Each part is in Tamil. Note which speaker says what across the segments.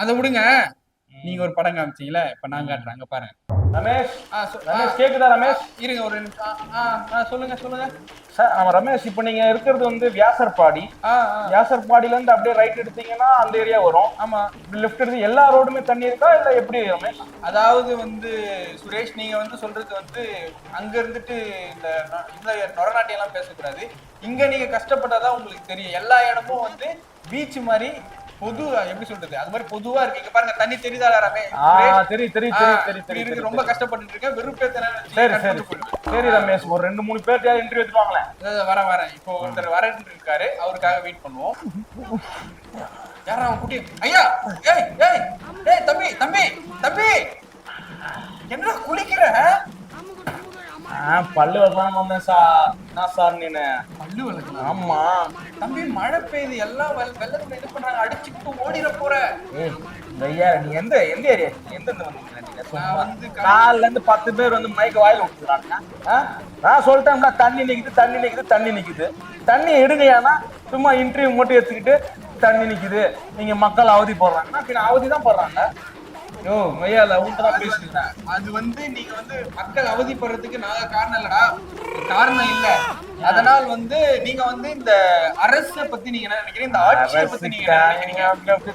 Speaker 1: அதை விடுங்க. நீங்க ஒரு படம் காமிச்சீங்களே இப்ப நான் காட்டுறேன் அங்க பாருங்க.
Speaker 2: ரமேஷ் ரமேஷ் கேக்குதா ரமேஷ்?
Speaker 1: இருங்க ஒரு நிமிஷம். சொல்லுங்க சொல்லுங்க.
Speaker 2: சார் ஆமா ரமேஷ் இப்போ நீங்க இருக்கிறது வந்து வியாசர்பாடி. வியாசர்பாடில இருந்து அப்படியே ரைட் எடுத்தீங்கன்னா அந்த ஏரியா வரும்.
Speaker 1: ஆமா.
Speaker 2: இப்படி லெஃப்ட் எடுத்து எல்லா ரோடுமே தண்ணி இருக்கா இல்ல எப்படி ரமேஷ்?
Speaker 1: அதாவது வந்து சுரேஷ் நீங்க வந்து சொல்றது வந்து அங்க இருந்துட்டு இந்த இந்த நொரநாட்டியம் எல்லாம் பேசக்கூடாது. இங்க நீங்க கஷ்டப்பட்டாதான் உங்களுக்கு தெரியும். எல்லா இடமும் வந்து பீச் மாதிரி பொது எப்படி சொல்றது? அது மாதிரி பொதுவா இருக்கு. இங்க பாருங்க தண்ணி தெரியுதா ரமே?
Speaker 2: தெரியும் தெரியும் தெரியும் தெரியும்
Speaker 1: இருக்கு ரொம்ப கஷ்டப்பட்டு இருக்கேன் வெறுப்பேத்தன
Speaker 2: சரி சரி. சரி ரமேஷ் ஒரு ரெண்டு மூணு பேர்ட்ட இன்டர்வியூ எடுத்துவாங்களேன்
Speaker 1: வரேன் வரேன். இப்போ ஒருத்தர் வரேன்னு இருக்காரு. அவருக்காக வெயிட் பண்ணுவோம். யாரா அவன் குட்டி? ஐயா! ஏய் ஏய் ஏய் தம்பி தம்பி தம்பி! என்ன குளிக்கிற?
Speaker 2: பல்லு வரலாம் வந்தேன் சார். என்ன சார் நீனு?
Speaker 1: பல்லு வளர்க்கலாம்?
Speaker 2: ஆமா.
Speaker 1: தம்பி மழை பெய்யுது எல்லாம் வெள்ள- வெள்ளத்துல இது பண்றாங்க. அடிச்சுக்கிட்டு ஓடிட போற.
Speaker 2: ஐயா நீ எந்த எந்த ஏரியா? எந்த
Speaker 1: வந்து
Speaker 2: கால்ல இருந்து பத்து பேர் வந்து மைக்க வாயில விட்டுறாங்க நான் சொல்லிட்டேன்டா தண்ணி நிக்குது தண்ணி நிக்குது தண்ணி நிக்குது. தண்ணி எடுங்கயானா சும்மா இன்டர்வியூ மட்டும் எடுத்துக்கிட்டு தண்ணி நிக்குது. நீங்க மக்கள் அவதி போடுறாங்கன்னா பின்ன அவதி தான் போடுறாங்க. யோ மையால தான் பேசுறீங்க
Speaker 1: அது வந்து நீங்க வந்து மக்கள் அவதிப்படுறதுக்கு நாங்க காரணம் இல்லடா. காரணம் இல்ல. அதனால் வந்து நீங்க வந்து இந்த அரசை பத்தி நீங்க என்ன நினைக்கிறீங்க? இந்த ஆட்சியை பத்தி நீங்க என்ன நினைக்கிறீங்க?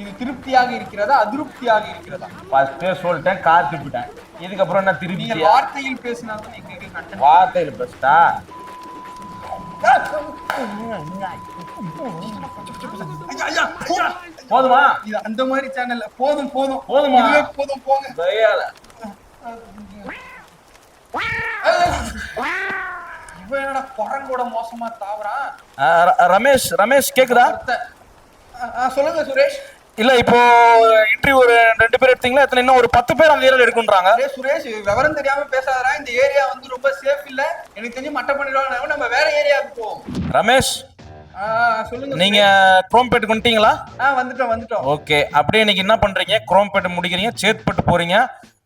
Speaker 1: இது திருப்தியாக இருக்கிறதா? அதிருப்தியாக இருக்கிறதா?
Speaker 2: ஃபர்ஸ்டே சொல்லிட்டேன் காத்துப்பிட்டேன். இதுக்கப்புறம் என்ன
Speaker 1: நீங்க
Speaker 2: திருப்பி
Speaker 1: வார்த்தையில் பேசினாலும் எங்களுக்கு கண்டனம்.
Speaker 2: வார்த்தையில பேசிட்டா
Speaker 1: ஐயா, ஐயா, ஐயா.
Speaker 2: போதுமா?
Speaker 1: இது அந்த மாதிரி சேனல்ல போதும் போதும்.
Speaker 2: போதுமா?
Speaker 1: போதும் போங்க.
Speaker 2: கையால
Speaker 1: இவன் என்னடா குரங்கோட மோசமா தாவறான்
Speaker 2: ரமேஷ் ரமேஷ் கேக்குதா?
Speaker 1: சொல்லுங்க சுரேஷ்.
Speaker 2: இல்ல இப்போ இன்டர்வியூ ஒரு ரெண்டு பேர் எடுத்தீங்களா? எத்தனை இன்னும் ஒரு பத்து பேர் அந்த ஏரியால எடுக்குன்றாங்க
Speaker 1: அரே சுரேஷ் விவரம் தெரியாம பேசாதடா. இந்த ஏரியா வந்து ரொம்ப சேஃப் இல்ல. எனக்கு தெரிஞ்சு மட்டை பண்ணிடுவாங்க நம்ம வேற ஏரியாவுக்கு போவோம்.
Speaker 2: ரமேஷ்
Speaker 1: சொல்லுங்க
Speaker 2: நீங்க குரோம்பேட்டுக்கு வந்துட்டீங்களா
Speaker 1: ஆ வந்துட்டோம் வந்துட்டோம்.
Speaker 2: ஓகே அப்படியே இன்னைக்கு என்ன பண்றீங்க? குரோம்பேட்டு முடிக்கிறீங்க சேத்பட்டு போறீங்க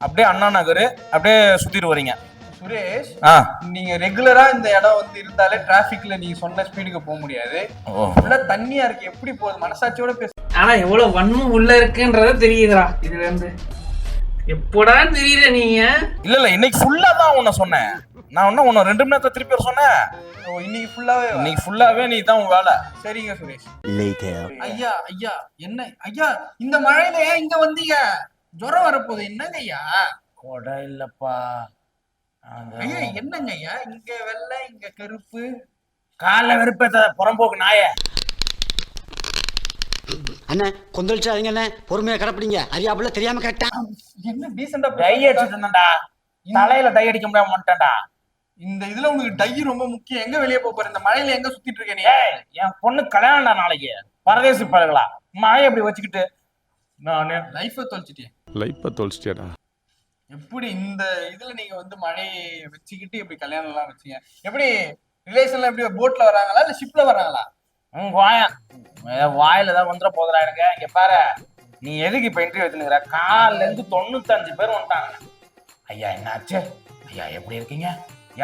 Speaker 2: அப்படியே அண்ணா நகர் அப்படியே சுத்திட்டு வரீங்க.
Speaker 1: சுரேஷ்
Speaker 2: ஆ.
Speaker 1: நீங்க ரெகுலரா இந்த இடம் வந்து இருந்தாலே டிராபிக்ல நீங்க சொன்ன ஸ்பீடுக்கு போக முடியாது.
Speaker 2: ஓ.
Speaker 1: ஃபுல்லா தண்ணியா இருக்கு எப்படி போகுது? மனசாட்சியோட பேச
Speaker 3: ஆனா எவ்வளவு வன்மம் உள்ள இருக்குன்றத தெரியுதுடா இதுல இருந்து. எப்படா தெரியல நீங்க
Speaker 2: இல்ல இல்ல இன்னைக்கு ஃபுல்லா தான் உன்னை சொன்னேன். நான் இன்னும் உன்னை ரெண்டு மணி நேரத்தை திருப்பி சொன்னேன்.
Speaker 1: ஓ, இன்னைக்கு ஃபுல்லாவே
Speaker 2: இன்னைக்கு ஃபுல்லாவே நீ தான் உன் வேலை.
Speaker 1: சரிங்க சுரேஷ். ஐயா ஐயா என்ன? ஐயா இந்த மழையில ஏன் இங்க வந்தீங்க? ஜுரம் வரப்போகுது. என்னங்க ஐயா?
Speaker 2: கொடை இல்லப்பா.
Speaker 1: ஐயா என்னங்க ஐயா? இங்க வெள்ளை இங்க கருப்பு.
Speaker 2: காலைல வெறுப்பேத்த புறம்போக்கு நாய.
Speaker 4: அண்ணே கொந்தளிச்சாதீங்க அண்ணே பொறுமையா கிடப்பிடிங்க அறியாப்புல தெரியாம கேட்டேன்
Speaker 1: என்ன டீசெண்டா
Speaker 2: டை அடிச்சுட்டு இருந்தேன்டா தலையில டை அடிக்க முடியாம மாட்டேன்டா
Speaker 1: இந்த இதுல உங்களுக்கு டை ரொம்ப முக்கியம். எங்க வெளியே போற? இந்த மழையில எங்க சுத்திட்டு இருக்க நீ?
Speaker 2: என் பொண்ணு கல்யாணம்டா நாளைக்கு. பரதேசி பழகலா மழையை அப்படி வச்சுக்கிட்டு நானு.
Speaker 1: லைஃப தொலைச்சிட்டே
Speaker 5: லைஃப்பை தொலைச்சிட்டியாடா.
Speaker 1: எப்படி இந்த இதுல நீங்க வந்து மழையை வச்சுக்கிட்டு எப்படி கல்யாணம் எல்லாம் வச்சீங்க? எப்படி ரிலேஷன்ல எப்படி போட்ல வராங்களா இல்ல ஷிப்ல வராங்களா
Speaker 2: உங்க வாயா? என் வாயில தான் வந்துட போதுடா எனக்கு. இங்க பாரு. நீ எதுக்கு இப்ப இன்டர்வியூ எடுத்துனுங்கிற காலைல இருந்து தொண்ணூத்தஞ்சு பேர் வந்துட்டாங்க. ஐயா என்னாச்சு? ஐயா எப்படி இருக்கீங்க?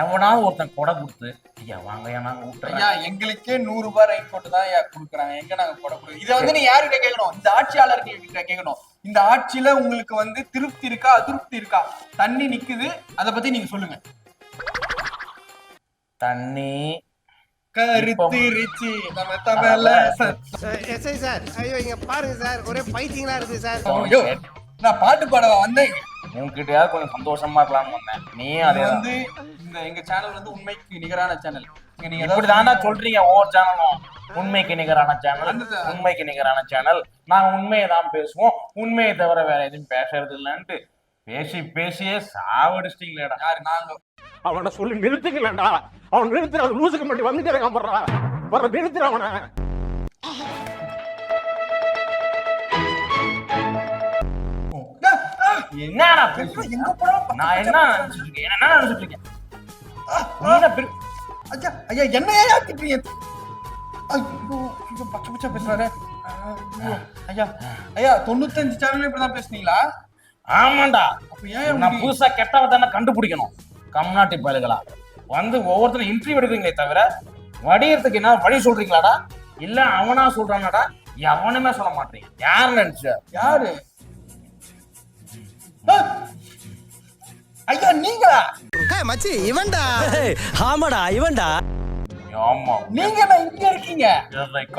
Speaker 2: எவனாவது ஒருத்தன் கொடை கொடுத்து ஐயா வாங்க ஐயா நாங்க
Speaker 1: ஐயா எங்களுக்கே நூறு ரூபாய் ரைட் போட்டு தான் ஐயா கொடுக்குறாங்க. எங்க நாங்க போட முடியும் இதை வந்து நீ யாருக்கிட்ட கேட்கணும்? இந்த ஆட்சியாளர்கள் கிட்ட கேட்கணும். இந்த ஆட்சியில உங்களுக்கு வந்து திருப்தி இருக்கா அதிருப்தி இருக்கா? தண்ணி நிக்குது. அத பத்தி நீங்க சொல்லுங்க.
Speaker 2: தண்ணி
Speaker 1: கருத்திருச்சு நம்ம தமிழ்ல
Speaker 6: எஸ்ஐ சார் ஐயோ இங்க பாருங்க சார் ஒரே பைத்தியங்களா இருக்கு சார்.
Speaker 1: ஐயோ நான் பாட்டு பாடவா வந்தேன்?
Speaker 2: உன்கிட்டயாவது கொஞ்சம் சந்தோஷமா இருக்கலாம்னு வந்தேன். நீ அதே
Speaker 1: வந்து இந்த எங்க சேனல் வந்து உண்மைக்கு நிகரான சேனல் இங்க நீங்க
Speaker 2: இப்படி
Speaker 1: ஏதாவது
Speaker 2: சொல்றீங்க ஒவ்வொரு சேனலும் உண்மைக்கு நிகரான சேனல். உண்மைக்கு நிகரான சேனல் நான் உண்மையை தான் பேசுவோம். உண்மையை தவிர வேற எதுவும் பேசுறது இல்லைன்ட்டு பேசி பேசியே சாவடிச்சிட்டீங்களேடா.
Speaker 1: யாரு நாங்க
Speaker 7: அவனை சொல்லி நிறுத்துக்கலடா அவன் நிறுத்துற லூசுக்கு மட்டும் வந்துட்டு இருக்கான் போடுறா வர நிறுத்துற அவனை.
Speaker 2: என்னடா நான் என்ன நினைச்சிட்டு இருக்கேன்? என்ன நினைச்சிட்டு இருக்கேன்?
Speaker 1: ஐயா ஐயா என்ன ஏன் திட்டுறீங்க ஐயோ ஐயோ பச்சை பச்சை பேசுறாரு. ஐயோ, ஐயா தொண்ணூத்தஞ்சு சேனல் இப்படிதான் பேசுனீங்களா?
Speaker 2: ஆமாண்டா.
Speaker 1: அப்ப ஏன்
Speaker 2: நான் புதுசா கெட்டவ தானே கண்டுபிடிக்கணும். கம்நாட்டி பயலுகளா? வந்து ஒவ்வொருத்தரும் இன்டர்வியூ எடுக்கிறீங்களே தவிர வடியறதுக்கு என்ன வழி சொல்றீங்களாடா? இல்ல அவனா சொல்றானடா? எவனுமே சொல்ல மாட்டீங்க யார் நினைச்ச?
Speaker 1: யாரு! ஐயா நீங்களா?
Speaker 6: மச்சி இவன்டா.
Speaker 4: ஆமாடா இவன்டா.
Speaker 2: ஆமா.
Speaker 1: நீங்க இங்க இருக்கீங்க.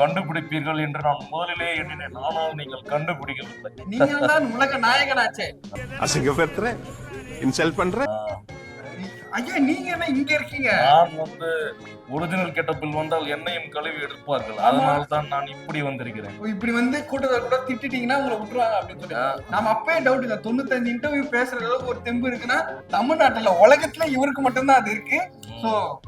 Speaker 2: கண்டுபிடிப்பீர்கள் என்று நான் முதலிலே எண்ணினேன். ஆனால் நீங்கள் கண்டுபிடிக்கவில்லை.
Speaker 1: நீங்க தான் உலக நாயகனாச்சே.
Speaker 7: அசிங்கப்படுத்துற இன்சல்ட் பண்ற
Speaker 1: ஐயா நீங்க என்ன இங்க இருக்கீங்க?
Speaker 2: நான் வந்து ஒரிஜினல் கெட்டப்பில் வந்தால் என்னையும் கழுவி எடுப்பார்கள். அதனால தான் நான் இப்படி வந்திருக்கிறேன்.
Speaker 1: இப்படி வந்து கூட்டத்தை கூட திட்டிட்டீங்கன்னா உங்களை விட்டுருவாங்க அப்படின்னு சொல்லி நாம அப்பவே டவுட் இல்ல. தொண்ணூத்தஞ்சு இன்டர்வியூ பேசுற அளவுக்கு ஒரு தெம்பு இருக்குன்னா தமிழ்நாட்டுல உலகத்துல இவருக்கு மட்டும்தான் அது இருக்கு. சோ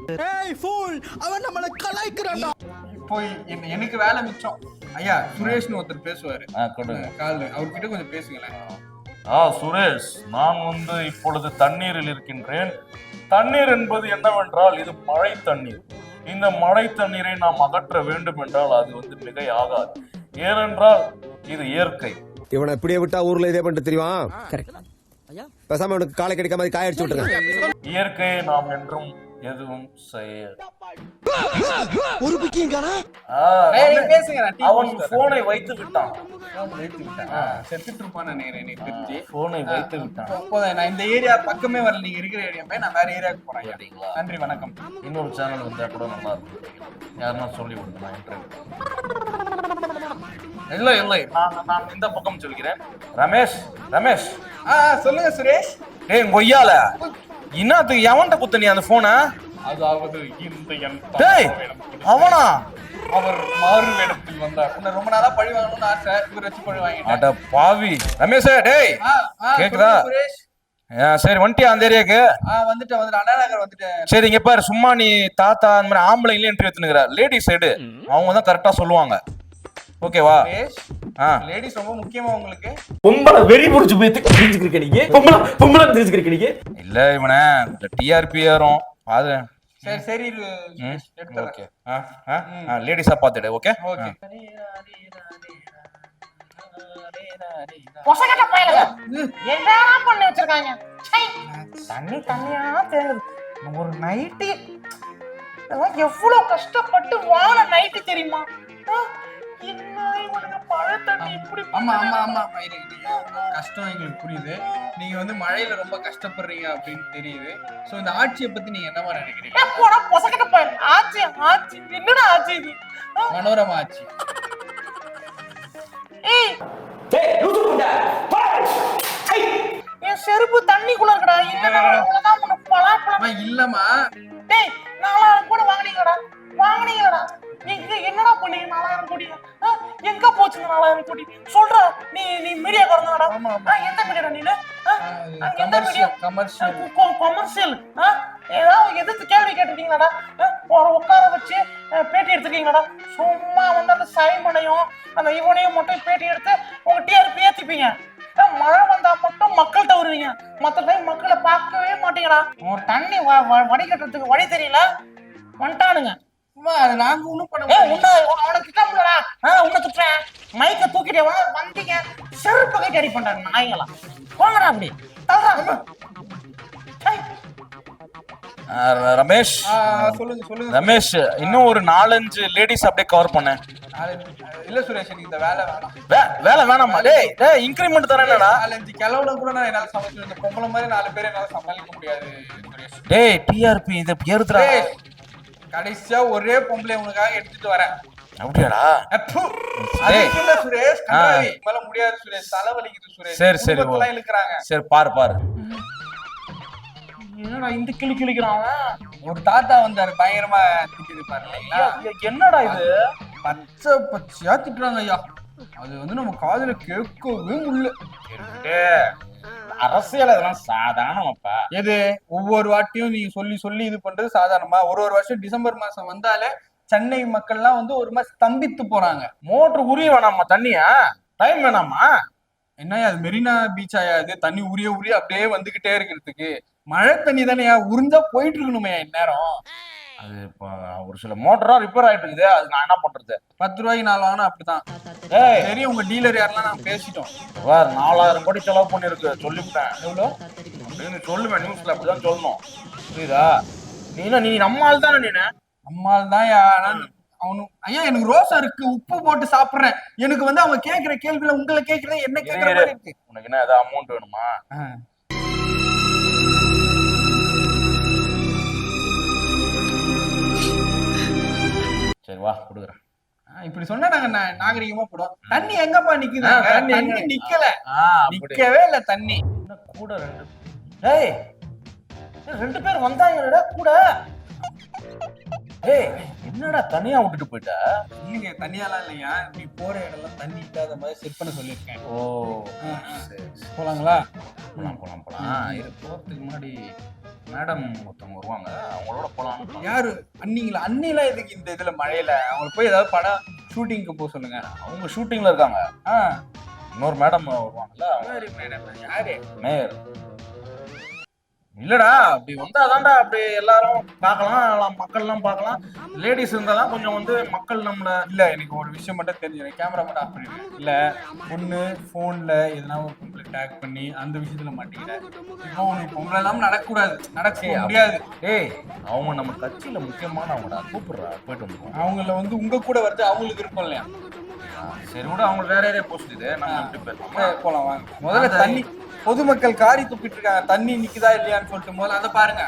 Speaker 6: அவன் நம்மள கலாய்க்கிறான்டா.
Speaker 1: இப்போ என்- எனக்கு வேலை மிச்சம். ஐயா சுரேஷ்னு ஒருத்தர் பேசுவாரு. கால் அவர்கிட்ட கொஞ்சம் பேசுங்களேன்.
Speaker 2: ஆ சுரேஷ் நான் வந்து இப்பொழுது தண்ணீரில் இருக்கின்றேன். தண்ணீர் என்பது என்னவென்றால் இது மழை தண்ணீர் இந்த மழை தண்ணீரை நாம் அகற்ற வேண்டும் என்றால் அது வந்து மிகை ஆகாது ஏனென்றால் இது இயற்கை.
Speaker 5: இவனை இப்படியே விட்டா ஊர்ல இதே பண்ணிட்டு தெரியுமா பேசாம இவனுக்கு காலை கிடைக்காம மாதிரி காய அடிச்சு விட்டுருங்க
Speaker 2: இயற்கையை நாம் என்றும் எதுவும் செய்ய
Speaker 4: ஒரு பிக்கியும்
Speaker 1: ஏய்,
Speaker 2: அவன் போனை வைத்து விட்டான்.
Speaker 1: எடுத்து விட்டேன். செத்துட்டு இருப்பான்னு நினைக்கிறேன் எனக்கு தெரிஞ்சு
Speaker 2: போனை வைத்து விட்டான்.
Speaker 1: போதும், நான் இந்த ஏரியா பக்கமே வரல நீங்க இருக்கிற ஏரியா போய் நான் வேற ஏரியாவுக்கு போறேன்.
Speaker 2: அப்படிங்களா?
Speaker 1: நன்றி வணக்கம்.
Speaker 2: இன்னொரு சேனல் வந்தா கூட நல்லா இருக்கும். யாருன்னா சொல்லி கொடுங்க நான் இன்டர்வியூ இல்லை இல்லை நான் நான் இந்த பக்கம் சொல்கிறேன். ரமேஷ் ரமேஷ்.
Speaker 1: ஆ ஆ, சொல்லுங்க சுரேஷ்.
Speaker 2: டேய் கொய்யால என்னத்துக்கு எவன்கிட்ட குத்த நீ அந்த போனை
Speaker 1: அதாவது இந்த என்
Speaker 2: டேய் அவனா?
Speaker 1: அவர் மாறு வேடத்தில் வந்தார். உன்னை ரொம்ப நாளா பழி வாங்கணும்னு ஆசை. இவர் வச்சு பழி வாங்கிட்டேன்.
Speaker 2: அட பாவி. ரமேஷ் டேய் கேக்குதா? சரி வந்துட்டியா அந்த ஏரியாக்கு
Speaker 1: ஆ வந்துட்டேன் வந்துட்டேன். அண்ணா நகர் வந்துட்டேன்.
Speaker 2: சரி இங்க பாரு சும்மா நீ தாத்தா அந்த மாதிரி ஆம்பளைங்களே இன்டர்வியூ எடுத்துனுக்குற லேடிஸ் சைடு அவங்க தான் கரெக்டா சொல்லுவாங்க. ஓகேவா?
Speaker 1: லேடிஸ் ரொம்ப முக்கியமா உங்களுக்கு?
Speaker 8: பொம்பளை வெறி புடிச்சு போய் தெரிஞ்சுக்கிறீங்க நீங்க. பொம்பளை பொம்பளை தெரிஞ்சுக்கிறீங்க நீங்க.
Speaker 2: இல்ல இவனே இந்த டிஆர்பி ஏறும். அது
Speaker 1: சரி சரி
Speaker 2: ஓகே. லேடிஸா பாத்துடு ஓகே?
Speaker 1: ஓகே.
Speaker 3: பொசகட்ட பயலுங்க. பண்ணி வச்சிருக்காங்க? தண்ணி தண்ணியா தேங்குது. ஒரு நைட்டு எவ்வளவு கஷ்டப்பட்டு வாழ நைட்டு தெரியுமா?
Speaker 1: ஆமா ஆமா ஆமா. கஷ்டம் எங்களுக்கு புரியுது. நீங்க வந்து மழையில ரொம்ப கஷ்டப்படுறீங்க அப்படின்னு தெரியுது. சோ இந்த ஆட்சியை பத்தி நீங்க என்னவா நினைக்கிறீங்க?
Speaker 3: ஆச்சு ஆச்சு என்னடா ஆச்சு இது? ஆ,
Speaker 1: மனோரமா ஆட்சி.
Speaker 3: ஏய். என் செருப்பு தண்ணிக்குள்ள இருக்கடா. இல்லன்னா பலாப்பழம்.
Speaker 1: இல்லம்மா.
Speaker 3: டேய் நாலாயிரம் கூட வாங்குனீங்கடா. வாங்குனீங்கடா. என்னடா பண்ணீங்க நாலாயிரம் கோடி. எங்க போச்சு நாலாயிரம் கோடி? சொல்றா நீ நீ மீடியா குறந்தாடா எந்த மீடியாடா நீனு? எந்த மீடியா
Speaker 1: கமர்ஷியல்
Speaker 3: கமர்ஷியல் ஏதாவது எதிர்த்து கேள்வி கேட்டிருக்கீங்களாடா? ஒரு உட்கார வச்சு பேட்டி எடுத்துருக்கீங்களாடா? சும்மா வந்து அந்த சைமனையும் அந்த இவனையும் மட்டும் பேட்டி எடுத்து உங்க டிஆர்பி ஏத்திப்பீங்க. மழை வந்தா மட்டும் மக்கள்கிட்ட வருவீங்க. மத்த டைம் மக்களை பார்க்கவே மாட்டீங்கடா. ஒரு தண்ணி வ- வ- வடிகட்டுறதுக்கு வழி தெரியல. வந்துட்டானுங்க.
Speaker 1: நாங்க ஒண்ணும் பண்ண
Speaker 3: உன்னை அவனை திட்டமுடா ஆ உன்னை திட்டுறேன். மைக்க தூக்கிட்டே வா. வந்தீங்க. செருப்பு கட்டி அடி பண்றாங்க நாய்ங்களா போங்கடா அப்படி. தள்ளுறா ஏய்,
Speaker 2: ஆ, ர- ரமேஷ்
Speaker 1: சொல்லுங்க சொல்லுங்க.
Speaker 2: ரமேஷ் இன்னும் ஒரு நாலஞ்சு லேடிஸ் அப்படியே கவர் பண்ண.
Speaker 1: இல்ல சுரேஷ் இந்த வேலை வேணாம்.
Speaker 2: வே- வேலை வேணாமா டேய் டேய் இன்கிரிமெண்ட் தரேன்டா
Speaker 1: நாலஞ்சு கிழவுல கூட நான் என்னால சமைச்சு இந்த பொம்பளை மாதிரி நாலு பேர் என்னால சமாளிக்க முடியாது
Speaker 2: டேய் டிஆர்பி இத ஏறுதுடா.
Speaker 1: கடைசியா ஒரே பொம்பளை உனக்காக எடுத்துட்டு வரேன்.
Speaker 2: அப்படியாடா?
Speaker 1: சுரேஷ். மேல முடியாது சுரேஷ். தலைவலிக்குது சுரேஷ்.
Speaker 2: சரி, சரி.
Speaker 1: இழுக்கிறாங்க.
Speaker 2: சரி பாரு பாரு.
Speaker 3: என்னடா இந்த கிளி கிளிக்கிறான்?
Speaker 1: ஒரு தாத்தா வந்தாரு. பயங்கரமா திட்டிட்டு பாரு இல்லைங்களா?
Speaker 2: என்னடா இது?
Speaker 1: பச்சை பச்சையா திட்டுறாங்க ஐயா. அது வந்து நம்ம காதுல கேட்கவே முடியல.
Speaker 2: அரசியல் அதெல்லாம் சாதாரணமாப்பா.
Speaker 1: எது? ஒவ்வொரு வாட்டியும் நீங்க சொல்லி சொல்லி இது பண்றது சாதாரணமா? ஒரு ஒரு வருஷம் டிசம்பர் மாசம் வந்தாலே சென்னை மக்கள்லாம் வந்து ஒரு மாதிரி ஸ்தம்பித்து போறாங்க.
Speaker 2: மோட்டர் உரிய வேணாமா தண்ணியா? டைம் வேணாமா
Speaker 1: என்ன அது? மெரினா பீச் ஆயாது தண்ணி உரிய உரிய அப்படியே வந்துகிட்டே இருக்கிறதுக்கு. மழை தண்ணி தானே உறிஞ்சா போயிட்டு இருக்கணுமே இந்நேரம்?
Speaker 2: அது இப்போ ஒரு சில மோட்டரா ரிப்பேர் ஆயிட்டு இருக்குது. அது நான் என்ன பண்றது?
Speaker 1: பத்து ரூபாய்க்கு நாலு வாங்கினா அப்படிதான்
Speaker 2: ஏய்
Speaker 1: சரி உங்க டீலர் யாரெல்லாம் நான் பேசிட்டோம்.
Speaker 2: வேற நாலாயிரம் கோடி செலவு பண்ணிருக்கு சொல்லிவிட்டேன்.
Speaker 1: எவ்வளோ?
Speaker 2: அப்படின்னு சொல்லுவேன். நியூஸ்ல அப்படிதான் சொல்லணும். புரியுதா? நீ என்ன நீ நம்ம ஆள் தானே நீனு?
Speaker 1: அம்மாள் தான் அவனு ஐயா எனக்கு ரோசம் இருக்கு. உப்பு போட்டு சாப்பிடுறேன். எனக்கு வந்து அவங்க கேக்குற கேள்வியில உங்களை கேக்குறது என்ன கேக்குற மாதிரி இருக்கு.
Speaker 2: உனக்கு என்ன ஏதாவது அமௌண்ட் வேணுமா? சரி வா கொடுக்குறேன்.
Speaker 1: இப்படி சொன்னா நாங்க நாகரிகமா போடுவோம். தண்ணி எங்கப்பா நிக்குது?
Speaker 2: தண்ணி?
Speaker 1: நிக்கல. நிக்கவே இல்ல தண்ணி.
Speaker 2: கூட ரெண்டு?
Speaker 3: ஏய், ரெண்டு பேர் வந்தாங்கடா கூட.
Speaker 2: ஏய் என்னடா தனியா விட்டுட்டு போயிட்ட?
Speaker 1: இல்லைங்க தண்ணியாலாம் இல்லையா நீ போற இடம்லாம் தண்ணி இல்லாத மாதிரி செட் பண்ண சொல்லியிருக்கேன்.
Speaker 2: ஓ சரி.
Speaker 1: போலாங்களா?
Speaker 2: போலாம் போலாம் போலாம். இது போறதுக்கு முன்னாடி மேடம் ஒருத்தவங்க வருவாங்க அவங்களோட போலாம்
Speaker 1: யாரு? அண்ணிங்களா? அண்ணிலாம் எதுக்கு இந்த இதுல மழையில? அவங்களுக்கு போய் ஏதாவது படம் ஷூட்டிங்க்கு போக சொல்லுங்க.
Speaker 2: அவங்க ஷூட்டிங்ல இருக்காங்க.
Speaker 1: ஆ.
Speaker 2: இன்னொரு மேடம் வருவாங்கல்ல மேயர் இல்லடா அப்படி வந்தாதான்டா அப்படி எல்லாரும் பார்க்கலாம் எல்லாம் மக்கள்லாம் பார்க்கலாம். லேடிஸ் இருந்தாதான் கொஞ்சம் வந்து மக்கள் நம்மள
Speaker 1: இல்ல எனக்கு ஒரு விஷயம் மட்டும் தெரிஞ்சிடும் கேமரா மட்டும் ஆஃப் பண்ணிடுறேன் இல்ல பொண்ணு போன்ல எதனா ஒரு பொம்பளை டேக் பண்ணி அந்த விஷயத்துல மாட்டிக்கிறேன் இப்போ உனக்கு பொம்பளை இல்லாம நடக்கக்கூடாது. நடக்க முடியாது.
Speaker 2: ஏய் அவங்க நம்ம கட்சியில முக்கியமானவங்கடா கூப்பிடுறா போயிட்டு வந்துருவோம்
Speaker 1: அவங்கள வந்து உங்க கூட வருது அவங்களுக்கு இருக்கும் இல்லையா?
Speaker 2: சரி விட அவங்க வேற ஏரியா போஸ்ட் இது. நம்ம
Speaker 1: போலாம் வாங்க. முதல்ல தண்ணி பொதுமக்கள் காரி துப்பிட்டு இருக்காங்க தண்ணி நிக்குதா இல்லையான்னு சொல்லிட்டு முதல்ல அதை பாருங்க.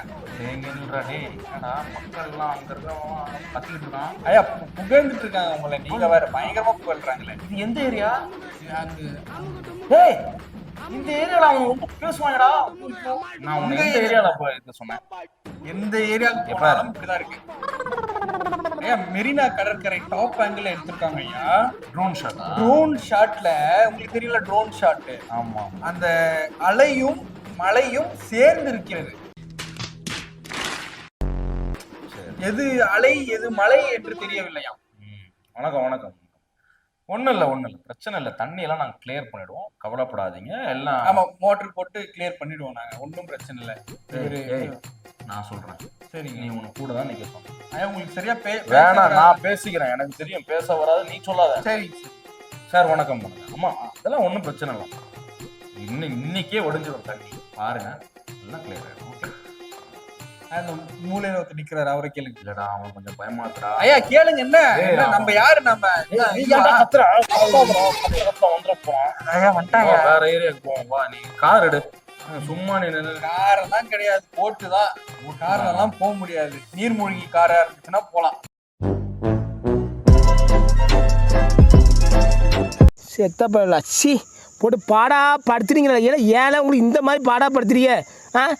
Speaker 1: ஐயா புகழ்ந்துட்டு இருக்காங்க உங்களை. நீங்க வேற பயங்கரமா புகழ்றாங்களே.
Speaker 2: இது எந்த ஏரியா?
Speaker 1: அங்க
Speaker 2: டேய் இந்த ஏரியால அவங்க ரொம்ப பேசுவாங்கடா. நான் உனக்கு
Speaker 1: உங்க
Speaker 2: எந்த ஏரியால போய் சொன்னேன்.
Speaker 1: எந்த ஏரியாவுக்கு போனாலும் இப்படிதான் இருக்கு. ஐயா மெரினா கடற்கரை டாப் ஆங்கிள் எடுத்திருக்காங்க ஐயா.
Speaker 2: ட்ரோன் ஷாட்டா
Speaker 1: ட்ரோன் ஷாட்ல உங்களுக்கு தெரியல ட்ரோன் ஷாட்
Speaker 2: ஆமா
Speaker 1: அந்த அலையும் மலையும் சேர்ந்து இருக்கிறது. எது அலை எது மலை என்று தெரியவில்லையாம்
Speaker 2: ம். வணக்கம் வணக்கம். ஒண்ணும் இல்ல ஒண்ணும் இல்ல. பிரச்சனை இல்ல. தண்ணி எல்லாம் நாங்க கிளியர் பண்ணிடுவோம். கவலைப்படாதீங்க. எல்லாம்
Speaker 1: ஆமா மோட்டர் போட்டு கிளியர் பண்ணிடுவோம் நாங்க. ஒன்றும் பிரச்சனை இல்லை.
Speaker 2: நான் சொல்றேன்
Speaker 1: சரிங்க
Speaker 2: நீ உனக்கு கூட தான் நிக்க சொன்னேன்
Speaker 1: உங்களுக்கு சரியா பே
Speaker 2: வேணாம் நான் பேசிக்கிறேன் எனக்கு தெரியும் பேச வராது நீ சொல்லாத
Speaker 1: சரி
Speaker 2: சார் வணக்கம் ஆமா அதெல்லாம் ஒண்ணும் பிரச்சனை இல்லை இன்னும் இன்னைக்கே ஒடிஞ்சிடும் தண்ணி பாருங்க எல்லாம் கிளியர் ஆயிடும் ஓகே
Speaker 1: அந்த மூலையில ஒருத்தர் நிக்கிறாரு அவரை கேளுங்க
Speaker 2: இல்லடா அவன் கொஞ்சம் பயமாத்துறா
Speaker 1: ஐயா கேளுங்க என்ன. நம்ம யாரு நம்ம
Speaker 2: நீ ஏன்டா கத்துற? கத்தாதடா, கத்த கத்த வந்துட போறான்.
Speaker 1: ஐயா
Speaker 2: வேற ஏரியாக்கு போவோம் வா நீ கார் எடு சும்மா நீ நின்னு
Speaker 1: காரெல்லாம் கிடையாது. போட்டு தான் கார்ல எல்லாம் போக முடியாது. நீர்மூழ்கி காரா இருந்துச்சுன்னா போலாம்.
Speaker 3: செத்த பழம் சி போட்டு பாடா படுத்துறீங்களா ஏன்னா ஏன்னா உங்களுக்கு இந்த மாதிரி பாடா படுத்துறீங்க. ஆ?